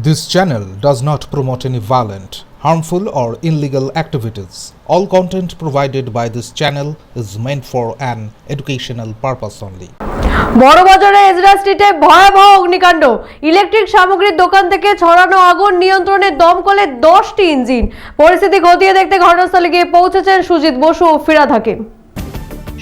This channel does not promote any violent, harmful, or illegal activities. All content provided by this channel is meant for an educational purpose only. বড়বাজারে Ezra স্ট্রিটে ভয়াবহ অগ্নিকাণ্ড electric সামগ্রীর দোকান থেকে ছড়ানো আগুন নিয়ন্ত্রণে দমকলে দশটি ইঞ্জিন পরিস্থিতি খতিয়ে দেখতে ঘটনাস্থলে গিয়ে পৌঁছেছেন সুজিত বসু ও ফিরাদ হাকিম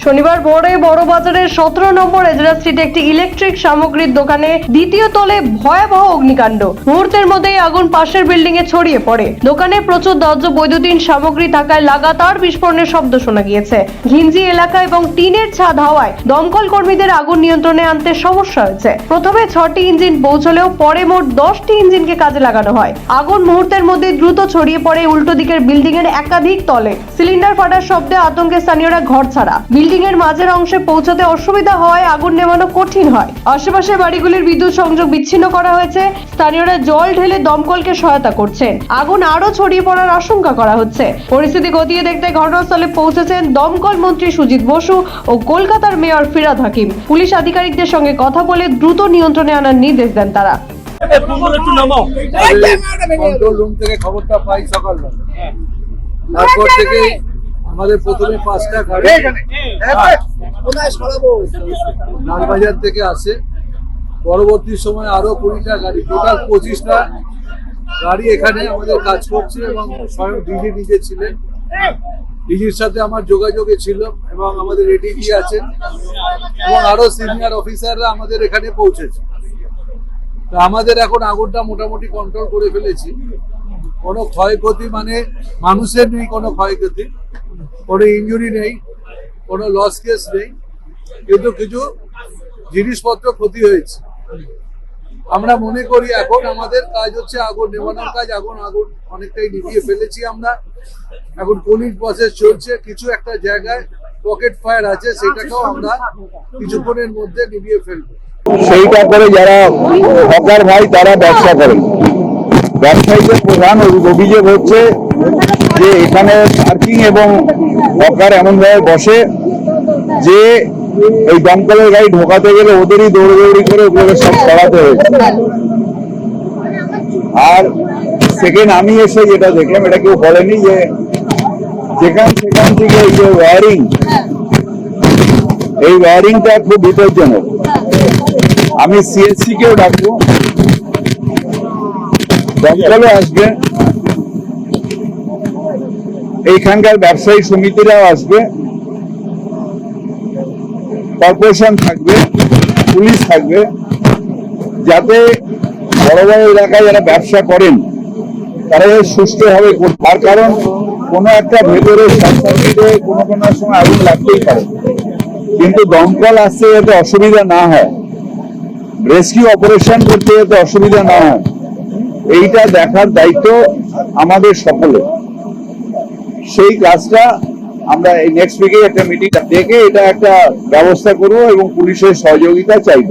শনিবার ভোরে বড়বাজারের সতেরো নম্বর এজরা স্ট্রিটে একটি ইলেকট্রিক সামগ্রীর দোকানে দ্বিতীয় তলে ভয়াবহ অগ্নিকাণ্ড। মুহূর্তের মধ্যেই আগুন পাশের বিল্ডিং এ ছড়িয়ে পড়ে। দোকানে প্রচুর দজ্জ বৈদ্যুতিন সামগ্রী থাকায় লাগাতার বিস্ফোরণের শব্দ শোনা গিয়েছে। ঘিঞ্জি এলাকা এবং টিনের ছাদ হওয়ায় দমকল কর্মীদের আগুন নিয়ন্ত্রণে আনতে সমস্যা হয়েছে। প্রথমে ছটি ইঞ্জিন পৌঁছলেও পরে মোট দশটি ইঞ্জিনকে কাজে লাগানো হয়। আগুন মুহূর্তের মধ্যে দ্রুত ছড়িয়ে পড়ে উল্টো দিকের বিল্ডিং এর একাধিক তলে। সিলিন্ডার ফাটার শব্দে আতঙ্কে স্থানীয়রা ঘর ছাড়া। বিল্ডিং এর মাঝের অংশে পৌঁছাতে অসুবিধা হওয়ায় আগুন নেমানো কঠিন হয়। আশেপাশে বাড়িগুলির বিদ্যুৎ সংযোগ বিচ্ছিন্ন করা হয়েছে। স্থানীয়রা জল ঢেলে দমকলকে সহায়তা করছেন আগুন আরও ছড়িয়ে পড়ার আশঙ্কা করা হচ্ছে। পরিস্থিতি গতিয়ে দেখতে ঘটনাস্থলে পৌঁছেছেন দমকল মন্ত্রী সুজিত বসু ও কলকাতার মেয়র ফিরাদ হাকিম। পুলিশ আধিকারিকদের সঙ্গে কথা বলে দ্রুত নিয়ন্ত্রণে আনার নির্দেশ দেন তারা। একটু নামাও কন্ট্রোল রুম থেকে খবরটা পাই সকালবেলা তারপর থেকে আমাদের প্রথমে পাঁচটা গাড়ি লালবাজার থেকে আসে। পরবর্তী সময় আরও কুড়িটা গাড়ি টোটাল পঁচিশটা গাড়ি এখানে আমাদের কাজ করছে এবং স্বয়ং ডিজি নিজে ছিলেন। ডিজির সাথে আমার যোগাযোগে ছিল এবং আমাদের এডিজি আছেন। এবং আরও সিনিয়র অফিসাররা আমাদের এখানে পৌঁছেছে। তা আমাদের এখন আগুনটা মোটামুটি কন্ট্রোল করে ফেলেছি। কোনো ক্ষয়ক্ষতি মানে মানুষের নেই, কোনো ক্ষয়ক্ষতি। কোনো ইঞ্জুরি নেই, কোনো লস কেস নেই। কিন্তু কিছু জিনিসপত্র ক্ষতি হয়েছে। আমরা মনে করি এখন আমাদের কাজ হচ্ছে আগুন, নেভানোর কাজ। আগুন আগুন অনেকটাই নিভিয়ে ফেলেছি আমরা। এখন পুলিশ প্রসেস চলছে। কিছু একটা জায়গায় পকেট ফায়ার আছে, সেটাকেও আমরা কিছুক্ষণের মধ্যে নিভিয়ে ফেলব। সেইটা করে যারা ভাই, তারা ব্যবসা করেন। ব্যবসায়ীদের প্রধান অভিযোগ হচ্ছে যে এখানে পার্কিং এবং হকার এমন ভাবে বসে যে এই দমকলের গাড়ি ঢোকাতে গেলে ওদেরই দৌড়দৌড়ি করে ওগুলো সব সরাতে হয়েছে আর সেকেন্ড আমি এসে যেটা দেখলাম, এটা কেউ বলেনি যে যেখান সেখান থেকে এই যে ওয়ারিং এই ওয়ারিংটা খুব বিপজ্জনক। আমি সিএসসি কেও ডাকবো। দমকলও আসবে। এইখানকার ব্যবসায়ী সমিতিরাও আসবে। কর্পোরেশন থাকবে, পুলিশ থাকবে, যাতে বড় বড় এলাকায় যারা ব্যবসা করেন, তারা করতে তার কারণ কোনো একটা ভেতরে সংস্কৃতিতে কোনো কোনো সময় আগুন লাগতেই পারে। কিন্তু দমকল আসতে যাতে অসুবিধা না হয় রেস্কিউ অপারেশন করতে যাতে অসুবিধা না হয় এইটা দেখার দায়িত্ব আমাদের সকলে সেই কাজটা আমরা এই নেক্সট উইকে একটা মিটিং ডেকে এটা একটা ব্যবস্থা করব এবং পুলিশের সহযোগিতা চাইব।